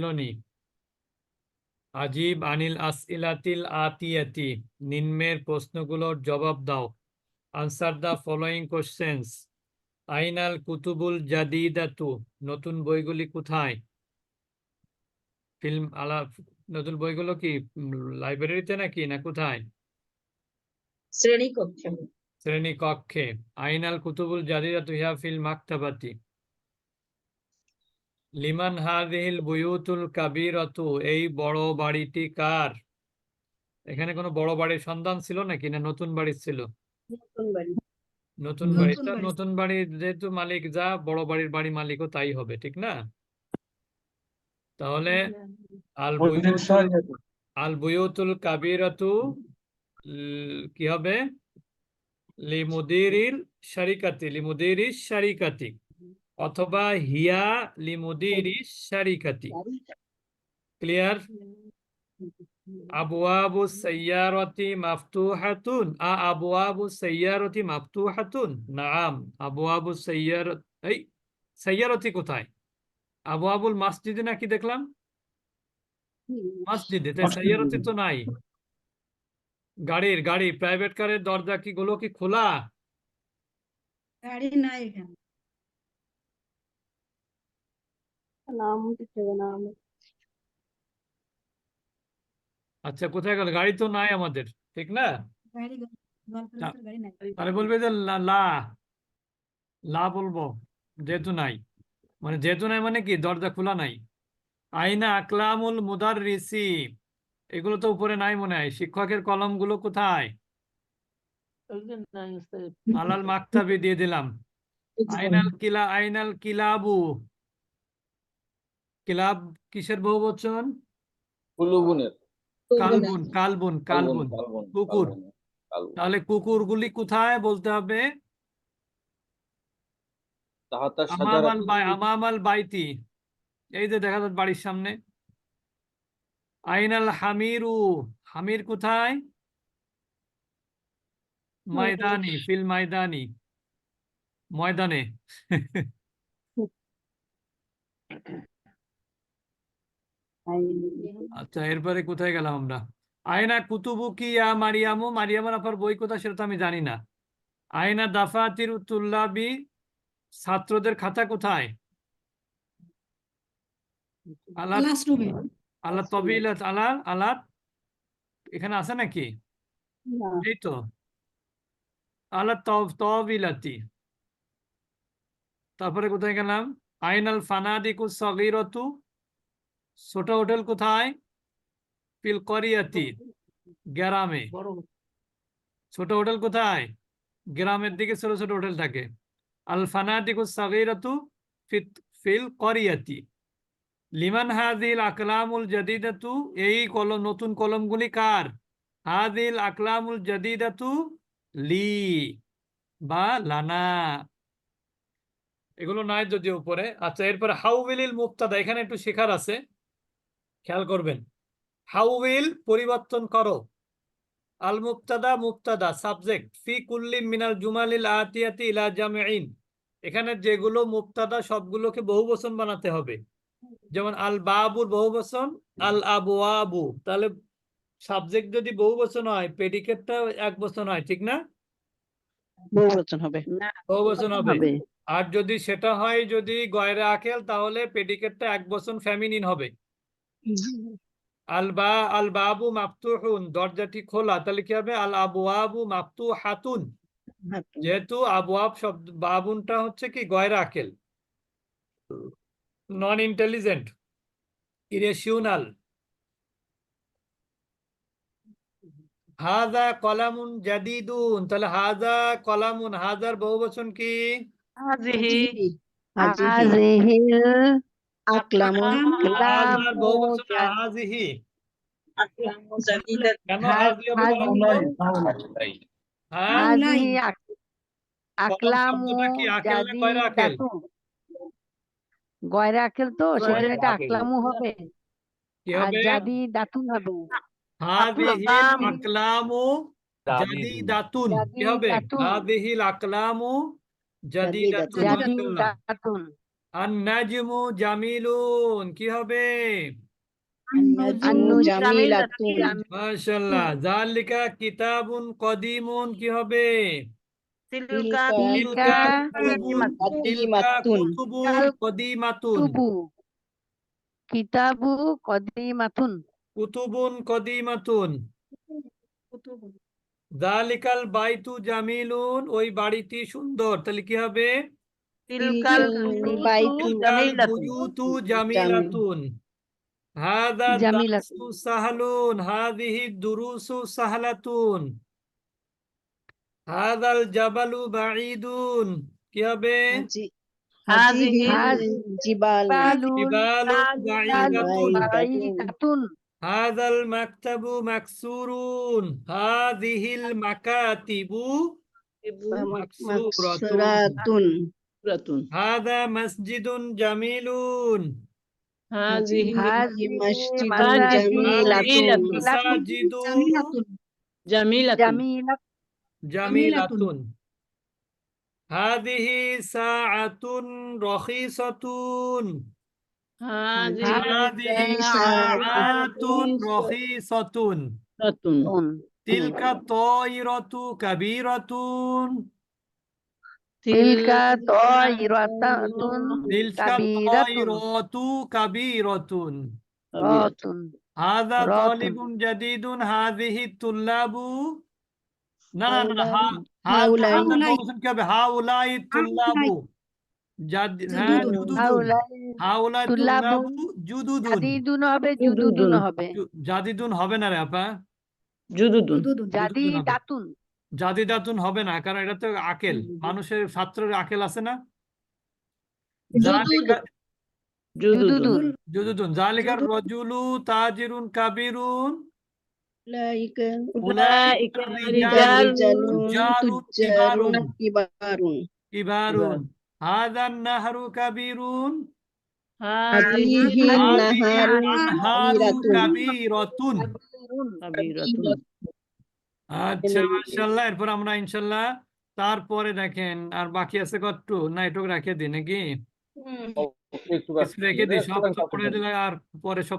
মিলনী আজিব আনিল আসইলাতিল আতিয়াতি নিম্নের প্রশ্নগুলোর জবাব দাও। আনসার দ্য ফলোয়িং কোশ্চেন্স আইনাল কুতুবুল জাদিদাতু নতুন বইগুলি কোথায়? ফিল্ম আলা নতুন বইগুলো কি লাইব্রেরিতে নাকি না কোথায়? শ্রেণীকক্ষে। শ্রেণি কক্ষে আইনাল কুতুবুল জাদিদাতু হিয়া ফিল মাকতাবাতি। লিমান হাদিহিল বুয়ুতুল কাবিরাতু এই বড় বাড়িটি কার? এখানে কোনো বড় বাড়ির সন্ধান ছিল নাকি না নতুন বাড়ি ছিল? নতুন বাড়ি। নতুন বাড়ির যেহেতু মালিক যা বড় বাড়ির বাড়ি মালিকও তাই হবে ঠিক না? তাহলে আল বুয়ুতুল আল বুয়ুতুল কাবিরাতু কি হবে? লিমুদিরিল শারিকাতি লিমুদিরিস শারিকাতি। অথবা হিয়া লিমুদিরিস শারিকাতি। ক্লিয়ার আবওয়াবু সাইয়ারতি মাফতুহাতুন। আ আবওয়াবু সাইয়ারতি মাফতুহাতুন। নাম। আবওয়াবু সাইয়ার এই সাইয়ারতি কোথায়? আবওয়াবুল মসজিদে নাকি দেখলাম? মসজিদে তাই সাইয়ারতি তো নাই। গাড়ির গাড়ি প্রাইভেট কারের দরজা কি গুলো কি খোলা? গাড়ি নাই এখানে। নাম দিতে হবে নাম আচ্ছা কোথায় গেল? গাড়ি তো নাই আমাদের ঠিক না? গাড়ি গল্পের না। গাড়ি নাই। তাহলে বলবে যে লা বলব যেহেতু নাই। মানে যেহেতু নাই মানে কি? দরজা খোলা নাই। আইনা আকলামুল মুদাররিসি এগুলো তো উপরে নাই মনে হয়। শিক্ষকের কলমগুলো কোথায়? আলাল মাকতাবি দিয়ে দিলাম। আইনাল কিলা আইনাল কিলাবু। কিলাব কিসের বহু বচন কুলুবুনের কালবুন কালবুন কালবুন কুকুর। তাহলে কুকুরগুলি কোথায় বলতে হবে? আমামাল বাইতি। এই যে দেখা যাচ্ছে বাড়ির সামনে। আইনাল হামিরু। হামির কোথায়? ময়দানি। ফিল ময়দানি। ময়দানে। আচ্ছা এরপরে কোথায় গেলাম আমরা? আয়না কুতুবু কি ইয়া মারিয়ামু? মারিয়ামের আপার বই কোথায় সেটা তো আমি জানি না। আয়না দাফাতির তুল্লাবি ছাত্রদের খাতা কোথায়? তবিলাত আলা আলাত এখানে আছে নাকি? এই তো। আল্লাহ তবিলাতি। তারপরে কোথায় গেলাম? আইনাল ফানাদিকু সগীরতু ছোট হোটেল কোথায়? ফিল করিয়াতি গ্রামে। ছোট হোটেল কোথায়? গ্রামের দিকে ছোট ছোট হোটেল থাকে আল করিয়াতি লিমান হাদিল আকলামুল জাদিদাতু, এই কলম, নতুন কলমগুলি কার? হাদিল আকলামুল জাদিদাতু লি বা লানা। এগুলো নাই যদিও উপরে। আচ্ছা এরপরে হাউবিলিল মুক্তাদা এখানে একটু শেখার আছে। খেয়াল করবেন। হাউবিল পরিবর্তন করো? আল মুক্তাদা মুক্তাদা সাবজেক্ট ফি কুল্লি মিনাল জুমালিল আতিয়াতি ইলা জামিইন এখানে যেগুলো মুক্তাদা সবগুলোকে বহুবচন বানাতে হবে। যেমন আল বাবুর বহুবচন আল আবু আবু তাহলে সাবজেক্ট যদি বহুবচন হয় প্রেডিকেটটা এক বচন হয় ঠিক না? বহুবচন হবে। বহুবচন হবে। হবে। আর যদি সেটা হয় যদি গয়রা আকেল তাহলে প্রেডিকেটটা এক বচন ফেমিনিন হবে। আল বা আল বাবু মাফতুহুন দরজাটি খোলা। তাহলে কি হবে? আল আবু আবু মাফতু হাতুন যেহেতু আবওয়াব শব্দ বাবুনটা হচ্ছে কি? গয়রা আকেল। নন ইন্টেলিজেন্ট ইরেশিওনাল হাজা কলামুন জাদিদুন। তাহলে হাজা কলামুন হাজার বহুবচন কি? হাজিহি। হাজিহি। হ্যাঁ হাজিহি আক- কলম আকলামু শব্দটা কি আকেল গয়রা আকেল তো সেজন্য গয়রা আকলামু হবে আর হবে জাদি দাতুন হবে হাদিহিল আকলাম। আকলামু জাদিদাতুন কি হবে হাদিহিল আকলামু জাদি দাতুন আন নাজমু জামিলুন কি হবে? মাশাআল্লাহ জালিকা কিতাবুন কদিমুন কি হবে? তিলকা তিলকা কদিমাতুন। কুতুবুন কদিমাতুন তুবু কিতাবু। কদিমাতুন। কুতুবুন কদিমাতুন। জালিকাল বাইতু জামিলুন ওই বাড়িটি সুন্দর। তাহলে কি হবে? তিলকাল বুয়ুতু জামিলাতুন হাদা। দারসু সাহালুন হাদিহি দুরুসু সাহালাতুন হাদাল জাবালু বাঈদুন কি হবে হাযিহি জিবাল জিবালু বাঈদাতুন হাদাল মাকতাবু মাকসুরুন হাদিহিল মাকাতিবু মাকসুরাতুন রাতুন হাদা মসজিদুন জামিলুন হাযিহি হাযিহি মাসজিদুন মাসাজিদুন জামিলাতুন। মাসাজিদু জামিলাতুন জামিলাতুন জামিলাতুন হাদিহি সাআতুন রখিসাতুন হাদিহি সাআতুন রখিসাতুন রাতুন তিলকা তায়রাতু কাবীরাতুন তিলকা তায়রাতুন তিলকা কাবীরাতুন না না হবে হাউলাই তুল্লাবু জাদ হ্যাঁ জুদুদুন হাউলাই হাউলাই তুল্লাবু তুল্লাবু জুদুদুন জাদিদুন হবে জুদুদুন হবে জাদিদুন হবে না রে আপা জুদুদুন জাদি হবে। দাতুন জাদিদাতুন হবে না কারণ এটা তো আকেল। মানুষের ছাত্রের আকেল আছে না? জুদুদুন। জালিকা জুদুদুন জুদুদুন জালিকার রজুলু তাজিরুন কাবিরুন হাদান নাহরু কাবিরুন। হাদিহি কাবীরাতুন। কাবিরাতুন। আচ্ছা ইনশাল্লাহ এরপর আমরা ইনশাল্লাহ তারপরে দেখেন আর বাকি আছে কত না এটুক রাখিয়ে দিই নাকি? রেখে দিই সব পরে আর পরে সব